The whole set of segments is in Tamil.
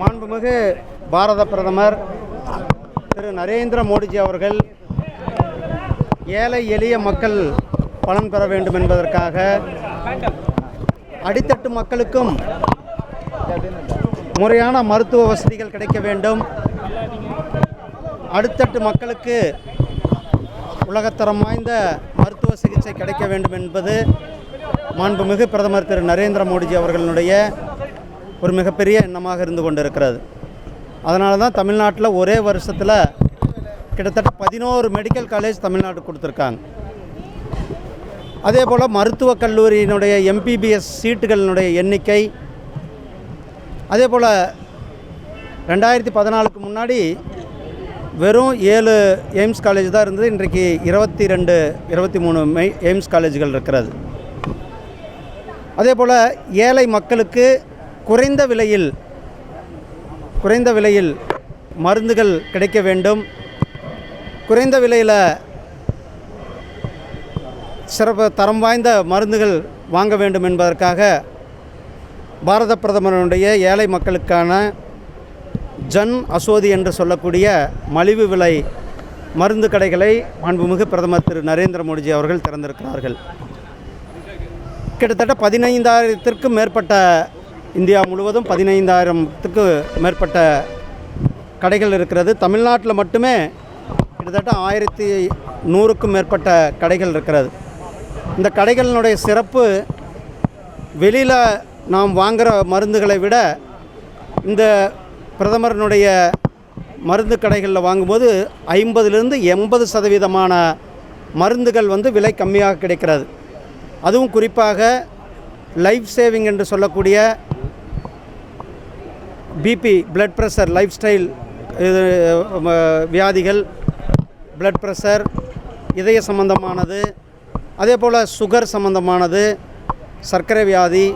மாண்புமிகு பாரத பிரதமர் திரு நரேந்திர மோடிஜி அவர்கள் ஏழை எளிய மக்கள் பலன் பெற வேண்டும் என்பதற்காக அடித்தட்டு மக்களுக்கும் முறையான மருத்துவ வசதிகள் கிடைக்க வேண்டும். அடுத்தட்டு மக்களுக்கு உலகத்தரம் வாய்ந்த மருத்துவ சிகிச்சை கிடைக்க வேண்டும் என்பது மாண்புமிகு பிரதமர் திரு நரேந்திர மோடிஜி அவர்களுடைய ஒரு மிகப்பெரிய எண்ணமாக இருந்து கொண்டிருக்கிறது. அதனால தான் தமிழ்நாட்டில் ஒரே வருஷத்தில் கிட்டத்தட்ட பதினோரு மெடிக்கல் காலேஜ் தமிழ்நாடு கொடுத்துருக்காங்க. அதே போல் மருத்துவக் கல்லூரியினுடைய எம்பிபிஎஸ் சீட்டுகளினுடைய எண்ணிக்கை அதே போல் ரெண்டாயிரத்தி பதினாலுக்கு முன்னாடி வெறும் ஏழு எய்ம்ஸ் காலேஜ் தான் இருந்தது இன்றைக்கு இருபத்தி ரெண்டு இருபத்தி மூணு மெய் எய்ம்ஸ் காலேஜ்கள் இருக்கிறது. அதே போல் ஏழை மக்களுக்கு குறைந்த விலையில் குறைந்த விலையில் மருந்துகள் கிடைக்க வேண்டும். குறைந்த விலையில் சிறப்பு தரம் வாய்ந்த மருந்துகள் வாங்க வேண்டும் என்பதற்காக பாரத பிரதமருடைய ஏழை மக்களுக்கான ஜன் அசோதி என்று சொல்லக்கூடிய மலிவு விலை மருந்து கடைகளை மாண்புமிகு பிரதமர் திரு நரேந்திர மோடிஜி அவர்கள் திறந்திருக்கிறார்கள். கிட்டத்தட்ட பதினைந்தாயிரத்திற்கும் மேற்பட்ட இந்தியா முழுவதும் பதினைந்தாயிரத்துக்கு மேற்பட்ட கடைகள் இருக்கிறது. தமிழ்நாட்டில் மட்டுமே கிட்டத்தட்ட ஆயிரத்தி நூறுக்கும் மேற்பட்ட கடைகள் இருக்கிறது. இந்த கடைகளினுடைய சிறப்பு வெளியில் நாம் வாங்குகிற மருந்துகளை விட இந்த பிரதமரனுடைய மருந்து கடைகளில் வாங்கும்போது ஐம்பதுலேருந்து எண்பது சதவீதமான மருந்துகள் வந்து விலை கம்மியாக கிடைக்கிறது. அதுவும் குறிப்பாக லைஃப் சேவிங் என்று சொல்லக்கூடிய BP blood pressure lifestyle இது வியாதிகள் பிளட் ப்ரெஷர் இதய சம்பந்தமானது அதே போல் சுகர் சம்பந்தமானது சர்க்கரை வியாதி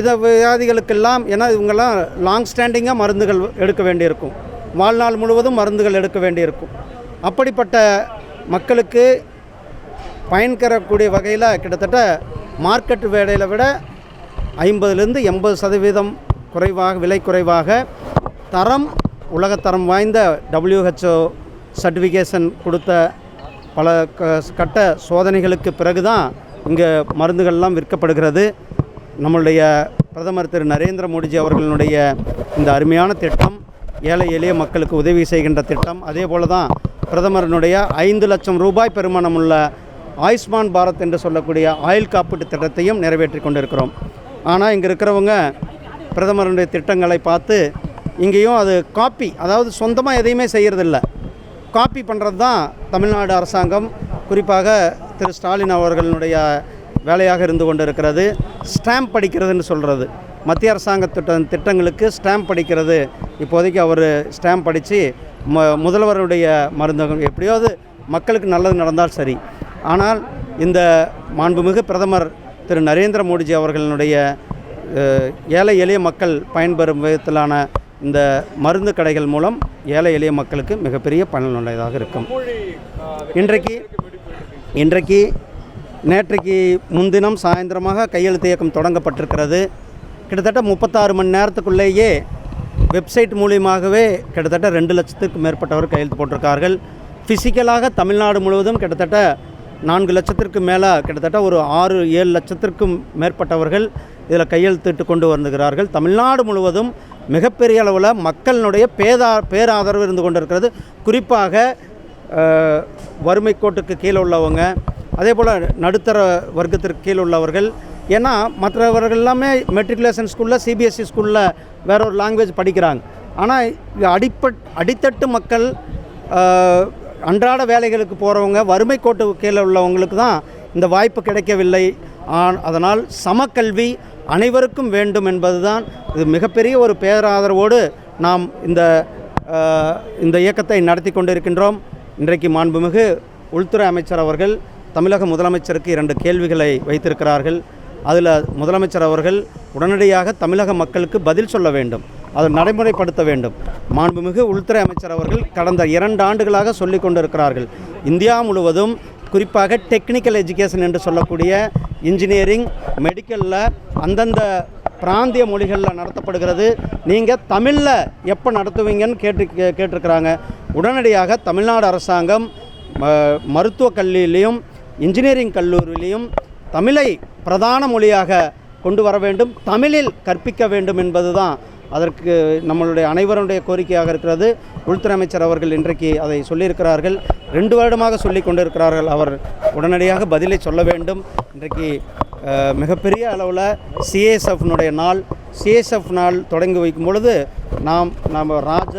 இதை வியாதிகளுக்கெல்லாம் ஏன்னா இவங்கெல்லாம் லாங் ஸ்டாண்டிங்காக மருந்துகள் எடுக்க வேண்டியிருக்கும். வாழ்நாள் முழுவதும் மருந்துகள் எடுக்க வேண்டியிருக்கும். அப்படிப்பட்ட மக்களுக்கு பயன்கரக்கூடிய வகையில் கிட்டத்தட்ட மார்க்கெட் வேலையில் விட ஐம்பதுலேருந்து எண்பது சதவீதம் குறைவாக விலை குறைவாக தரம் உலகத்தரம் வாய்ந்த டபிள்யூஹெச்ஓ சர்டிஃபிகேஷன் கொடுத்த பல க- கட்ட சோதனைகளுக்கு பிறகு தான் இங்கே மருந்துகள்லாம் விற்கப்படுகிறது. நம்மளுடைய பிரதமர் திரு நரேந்திர மோடிஜி அவர்களுடைய இந்த அருமையான திட்டம் ஏழை எளிய மக்களுக்கு உதவி செய்கின்ற திட்டம் அதே போல தான் பிரதமரனுடைய ஐந்து லட்சம் ரூபாய் பெருமானமுள்ள ஆயுஷ்மான் பாரத் என்று சொல்லக்கூடிய ஆயுள் காப்பீட்டு திட்டத்தையும் நிறைவேற்றி கொண்டிருக்கிறோம். ஆனால் இங்கே இருக்கிறவங்க பிரதமருடைய திட்டங்களை பார்த்து இங்கேயும் அது காப்பி அதாவது சொந்தமாக எதையுமே செய்கிறதில்ல காப்பி பண்ணுறது தான் தமிழ்நாடு அரசாங்கம் குறிப்பாக திரு ஸ்டாலின் அவர்களுடைய வேலையாக இருந்து கொண்டிருக்கிறது. ஸ்டாம்ப் படிக்கிறதுன்னு சொல்கிறது மத்திய அரசாங்க திட்ட திட்டங்களுக்கு ஸ்டாம்ப் படிக்கிறது. இப்போதைக்கு அவர் ஸ்டாம்ப் படித்து ம முதல்வருடைய மருந்தகம் எப்படியாவது மக்களுக்கு நல்லது நடந்தால் சரி. ஆனால் இந்த மாண்புமிகு பிரதமர் திரு நரேந்திர மோடிஜி அவர்களுடைய ஏழை எளிய மக்கள் பயன்பெறும் விதத்திலான இந்த மருந்து கடைகள் மூலம் ஏழை எளிய மக்களுக்கு மிகப்பெரிய பயனுள்ளதாக இருக்கும். இன்றைக்கு இன்றைக்கு நேற்றைக்கு முன்தினம் சாயந்தரமாக கையெழுத்து இயக்கம் தொடங்கப்பட்டிருக்கிறது. கிட்டத்தட்ட முப்பத்தாறு மணி நேரத்துக்குள்ளேயே வெப்சைட் மூலியமாகவே கிட்டத்தட்ட ரெண்டு லட்சத்துக்கு மேற்பட்டவர் கையெழுத்து போட்டிருக்கார்கள். ஃபிசிக்கலாக தமிழ்நாடு முழுவதும் கிட்டத்தட்ட நான்கு லட்சத்திற்கு மேலே கிட்டத்தட்ட ஒரு ஆறு ஏழு லட்சத்திற்கும் மேற்பட்டவர்கள் இதில் கையெழுத்திட்டு கொண்டு வந்துகிறார்கள் தமிழ்நாடு முழுவதும் மிகப்பெரிய அளவில் மக்களினுடைய பேதா பேராதரவு இருந்து கொண்டிருக்கிறது. குறிப்பாக வறுமை கோட்டுக்கு கீழே உள்ளவங்க அதே போல் நடுத்தர வர்க்கத்திற்கு கீழே உள்ளவர்கள். ஏன்னா மற்றவர்கள் எல்லாமே மெட்ரிகுலேஷன் ஸ்கூலில் சிபிஎஸ்சி ஸ்கூலில் வேற ஒரு லாங்குவேஜ் படிக்கிறாங்க. ஆனால் அடிப்பட் அடித்தட்டு மக்கள் அன்றாட வேலைகளுக்கு போகிறவங்க வறுமை கோட்டு கீழே உள்ளவங்களுக்கு தான் இந்த வாய்ப்பு கிடைக்கவில்லை. ஆன் அதனால் சமக்கல்வி அனைவருக்கும் வேண்டும் என்பதுதான் இது மிகப்பெரிய ஒரு பேராதரவோடு நாம் இந்த இந்த இயக்கத்தை நடத்தி கொண்டிருக்கின்றோம். இன்றைக்கு மாண்புமிகு உள்துறை அமைச்சர் அவர்கள் தமிழக முதலமைச்சருக்கு இரண்டு கேள்விகளை வைத்திருக்கிறார்கள். அதில் முதலமைச்சர் அவர்கள் உடனடியாக தமிழக மக்களுக்கு பதில் சொல்ல வேண்டும் அதை நடைமுறைப்படுத்த வேண்டும். மாண்புமிகு உள்துறை அமைச்சர் அவர்கள் கடந்த இரண்டு ஆண்டுகளாக சொல்லிக் கொண்டிருக்கிறார்கள். இந்தியா முழுவதும் குறிப்பாக டெக்னிக்கல் எஜுகேஷன் என்று சொல்லக்கூடிய இன்ஜினியரிங் மெடிக்கலில் அந்தந்த பிராந்திய மொழிகளில் நடத்தப்படுகிறது. நீங்கள் தமிழில் எப்போ நடத்துவீங்கன்னு கேட்டு கே- கேட்டிருக்கிறாங்க. உடனடியாக தமிழ்நாடு அரசாங்கம் ம- மருத்துவக் கல்லூரியிலையும் இன்ஜினியரிங் கல்லூரியிலையும் தமிழை பிரதான மொழியாக கொண்டு வர வேண்டும். தமிழில் கற்பிக்க வேண்டும் என்பது தான் அதற்கு நம்மளுடைய அனைவருடைய கோரிக்கையாக இருக்கிறது. உள்துறை அமைச்சர் அவர்கள் இன்றைக்கு அதை சொல்லியிருக்கிறார்கள். ரெண்டு வருடமாக சொல்லி கொண்டிருக்கிறார்கள். அவர் உடனடியாக பதிலை சொல்ல வேண்டும். இன்றைக்கு மிகப்பெரிய அளவில் சிஎஸ்எஃப்னுடைய நாள். சிஎஸ்எஃப் நாள் தொடங்கி வைக்கும் பொழுது நாம் நம்ம ராஜ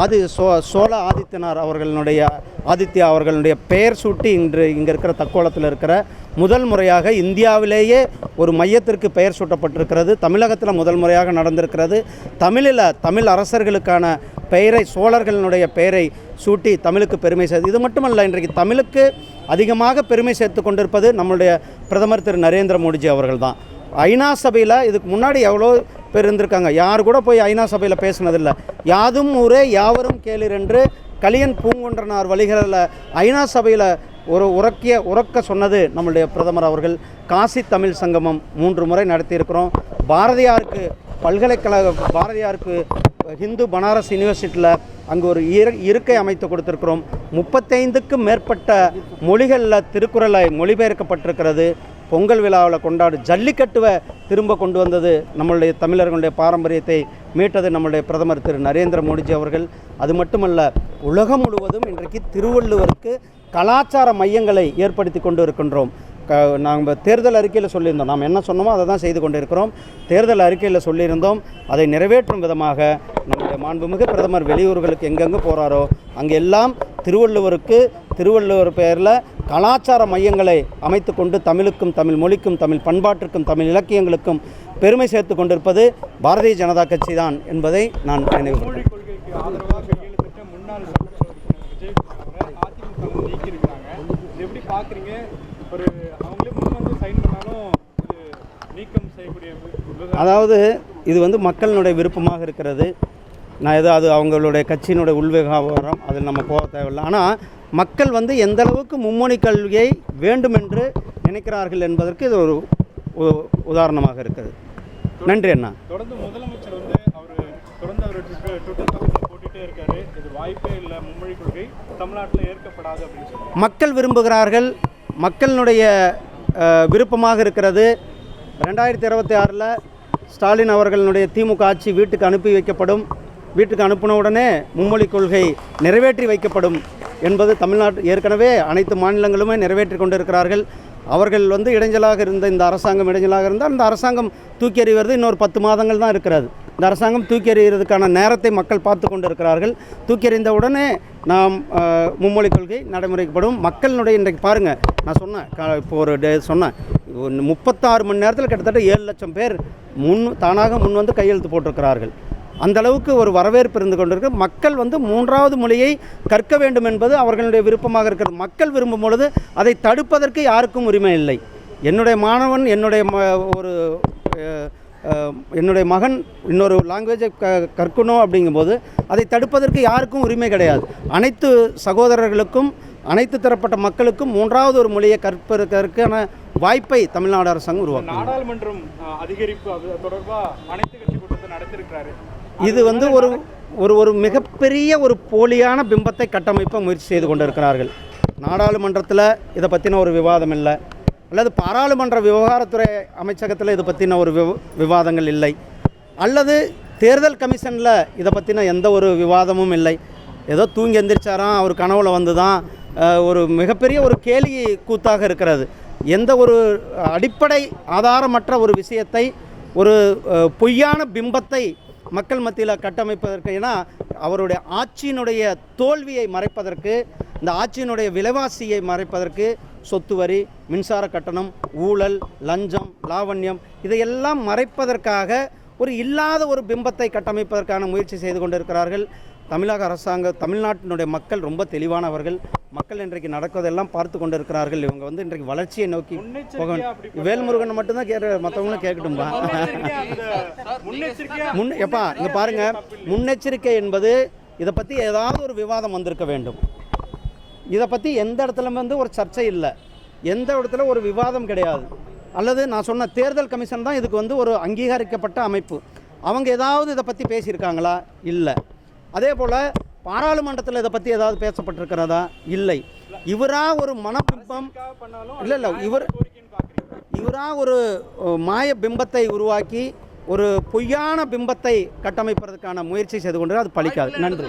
ஆதி சோ சோழ ஆதித்யனார் அவர்களுடைய ஆதித்யா அவர்களுடைய பெயர் சூட்டி இன்று இங்கே இருக்கிற தக்கோலத்தில் இருக்கிற முதல் முறையாக இந்தியாவிலேயே ஒரு மையத்திற்கு பெயர் சூட்டப்பட்டிருக்கிறது. தமிழகத்தில் முதல் முறையாக நடந்திருக்கிறது. தமிழில் தமிழ் அரசர்களுக்கான பெயரை சோழர்களினுடைய பெயரை சூட்டி தமிழுக்கு பெருமை சேர்த்து இது மட்டுமல்ல இன்றைக்கு தமிழுக்கு அதிகமாக பெருமை சேர்த்து கொண்டிருப்பது நம்முடைய பிரதமர் திரு நரேந்திர மோடிஜி அவர்கள் தான் ஐநா சபையில் இதுக்கு முன்னாடி எவ்வளோ பேர் இருந்திருக்காங்க? யார் கூட போய் ஐநா சபையில் பேசினதில்லை. யாதும் ஊரே யாவரும் கேளிர் என்று கலியன் பூங்குன்றனார் வழிகளில் ஐநா சபையில் ஒரு உறக்கிய உறக்க சொன்னது நம்மளுடைய பிரதமர் அவர்கள். காசி தமிழ் சங்கமம் மூன்று முறை நடத்தியிருக்கிறோம். பாரதியாருக்கு பல்கலைக்கழக பாரதியாருக்கு ஹிந்து பனாரஸ் யூனிவர்சிட்டியில் அங்கே ஒரு இருக்கை அமைத்து கொடுத்துருக்கிறோம். முப்பத்தைந்துக்கும் மேற்பட்ட மொழிகளில் திருக்குறளை மொழிபெயர்க்கப்பட்டிருக்கிறது. பொங்கல் விழாவில் கொண்டாடு ஜல்லிக்கட்டுவை திரும்ப கொண்டு வந்தது நம்மளுடைய தமிழர்களுடைய பாரம்பரியத்தை மீட்டது நம்மளுடைய பிரதமர் திரு நரேந்திர மோடிஜி அவர்கள். அது மட்டுமல்ல உலகம் முழுவதும் இன்றைக்கு திருவள்ளுவருக்கு கலாச்சார மையங்களை ஏற்படுத்தி கொண்டு இருக்கின்றோம் க நாங்கள் தேர்தல் அறிக்கையில் சொல்லியிருந்தோம். நாம் என்ன சொன்னோமோ அதை தான் செய்து கொண்டிருக்கிறோம். தேர்தல் அறிக்கையில் சொல்லியிருந்தோம். அதை நிறைவேற்றும் விதமாக நம்முடைய மாண்புமிகு பிரதமர் வெளியூர்களுக்கு எங்கெங்கே போகிறாரோ அங்கெல்லாம் திருவள்ளுவருக்கு திருவள்ளுவர் பெயரில் கலாச்சார மையங்களை அமைத்து கொண்டு தமிழுக்கும் தமிழ் மொழிக்கும் தமிழ் பண்பாட்டிற்கும் தமிழ் இலக்கியங்களுக்கும் பெருமை சேர்த்து கொண்டிருப்பது பாரதிய ஜனதா கட்சி தான் என்பதை நான் நினைவு அதாவது இது வந்து மக்களினுடைய விருப்பமாக இருக்கிறது. நான் ஏதோ அது அவங்களுடைய கட்சியினுடைய உள்விவகாரம் அதில் நம்ம போக தேவையில்லை. ஆனால் மக்கள் வந்து எந்த அளவுக்கு மும்மொழி கல்வியை வேண்டும் என்று நினைக்கிறார்கள் என்பதற்கு இது ஒரு உதாரணமாக இருக்கிறது நன்றி அண்ணா. தொடர்ந்து முதலமைச்சர் வந்து அவர் தொடர்ந்து அவர் போட்டுட்டே இருக்காரு. இது வாய்ப்பே இல்லை மும்மொழி கொள்கை. தமிழ்நாட்டில் ஏற்கப்படாது அப்படின்னு சொல்லி மக்கள் விரும்புகிறார்கள். மக்களினுடைய விருப்பமாக இருக்கிறது. ரெண்டாயிரத்தி இருபத்தி ஆறில் ஸ்டாலின் அவர்களுடைய திமுக ஆட்சி வீட்டுக்கு அனுப்பி வைக்கப்படும். வீட்டுக்கு அனுப்பின உடனே மும்மொழி கொள்கை நிறைவேற்றி வைக்கப்படும் என்பது தமிழ்நாட்டு ஏற்கனவே அனைத்து மாநிலங்களுமே நிறைவேற்றி கொண்டிருக்கிறார்கள். அவர்கள் வந்து இடைஞ்சலாக இருந்த இந்த அரசாங்கம் இடைஞ்சலாக இருந்தால் இந்த அரசாங்கம் தூக்கி எறிவது இன்னொரு பத்து மாதங்கள் தான் இருக்கிறது. இந்த அரசாங்கம் தூக்கி எறிகிறதுக்கான நேரத்தை மக்கள் பார்த்து கொண்டிருக்கிறார்கள். தூக்கி எறிந்த உடனே நாம் மும்மொழி கொள்கை நடைமுறைக்கப்படும் மக்களினுடைய இன்றைக்கு பாருங்கள் நான் சொன்னேன் இப்போ ஒரு டே சொன்னேன் முப்பத்தாறு மணி நேரத்தில் கிட்டத்தட்ட ஏழு லட்சம் பேர் முன் தானாக முன் வந்து கையெழுத்து போட்டிருக்கிறார்கள். அந்தளவுக்கு ஒரு வரவேற்பு இருந்து கொண்டிருக்கு. மக்கள் வந்து மூன்றாவது மொழியை கற்க வேண்டும் என்பது அவர்களுடைய விருப்பமாக இருக்கிறது. மக்கள் விரும்பும் பொழுது அதை தடுப்பதற்கு யாருக்கும் உரிமை இல்லை. என்னுடைய மாணவன் என்னுடைய ம ஒரு என்னுடைய மகன் இன்னொரு லாங்குவேஜை க கற்கணும் அப்படிங்கும்போது அதை தடுப்பதற்கு யாருக்கும் உரிமை கிடையாது. அனைத்து சகோதரர்களுக்கும் அனைத்து தரப்பட்ட மக்களுக்கும் மூன்றாவது ஒரு மொழியை கற்பதற்கான வாய்ப்பை தமிழ்நாடு அரசாங்கம் உருவாக்கும் நாடாளுமன்றம் அதிகரிப்பு அது தொடர்பாக அனைத்து கட்சி கூட்டத்தை நடத்திருக்கிறாரு. இது வந்து ஒரு ஒரு ஒரு மிகப்பெரிய ஒரு போலியான பிம்பத்தை கட்டமைப்ப முயற்சி செய்து கொண்டிருக்கிறார்கள். நாடாளுமன்றத்தில் இதை பற்றின ஒரு விவாதம் இல்லை. அல்லது பாராளுமன்ற விவகாரத்துறை அமைச்சகத்தில் இதை பற்றின ஒரு விவ விவாதங்கள் இல்லை. அல்லது தேர்தல் கமிஷனில் இதை பற்றின எந்த ஒரு விவாதமும் இல்லை. ஏதோ தூங்கி எந்திரிச்சாராம் அவர் கனவுல வந்து தான் ஒரு மிகப்பெரிய ஒரு கேலி கூத்தாக இருக்கிறது. எந்த ஒரு அடிப்படை ஆதாரமற்ற ஒரு விஷயத்தை ஒரு பொய்யான பிம்பத்தை மக்கள் மத்தியில் கட்டமைப்பதற்கு ஏன்னா அவருடைய ஆட்சியினுடைய தோல்வியை மறைப்பதற்கு இந்த ஆட்சியினுடைய விலைவாசியை மறைப்பதற்கு சொத்து வரி மின்சார கட்டணம் ஊழல் லஞ்சம் லாவண்யம் இதையெல்லாம் மறைப்பதற்காக ஒரு இல்லாத ஒரு பிம்பத்தை கட்டமைப்பதற்கான முயற்சி செய்து கொண்டிருக்கிறார்கள். தமிழக அரசாங்க தமிழ்நாட்டினுடைய மக்கள் ரொம்ப தெளிவானவர்கள். மக்கள் இன்றைக்கு நடக்குவதெல்லாம் பார்த்து கொண்டிருக்கிறார்கள். இவங்க வந்து இன்றைக்கு வளர்ச்சியை நோக்கி போக வேல்முருகன் மட்டும்தான் கேட்க மற்றவங்களும் கேட்கட்டும்பா? முன் எப்பா இங்கே பாருங்க. முன்னெச்சரிக்கை என்பது இதை பற்றி ஏதாவது ஒரு விவாதம் வந்திருக்க வேண்டும். இதை பற்றி எந்த இடத்துல வந்து ஒரு சர்ச்சை இல்லை. எந்த இடத்துல ஒரு விவாதம் கிடையாது. அல்லது நான் சொன்ன தேர்தல் கமிஷன் தான் இதுக்கு வந்து ஒரு அங்கீகரிக்கப்பட்ட அமைப்பு. அவங்க ஏதாவது இதை பற்றி பேசியிருக்காங்களா? இல்லை. அதே போல் பாராளுமன்றத்தில் இதை பற்றி ஏதாவது பேசப்பட்டிருக்கிறதா? இல்லை. இவராக ஒரு மனப்பிம்பம். இல்லை இல்லை இவர் இவராக ஒரு மாய பிம்பத்தை உருவாக்கி ஒரு பொய்யான பிம்பத்தை கட்டமைப்பதற்கான முயற்சி செய்து கொண்டு அது பழிக்காது. நன்றி.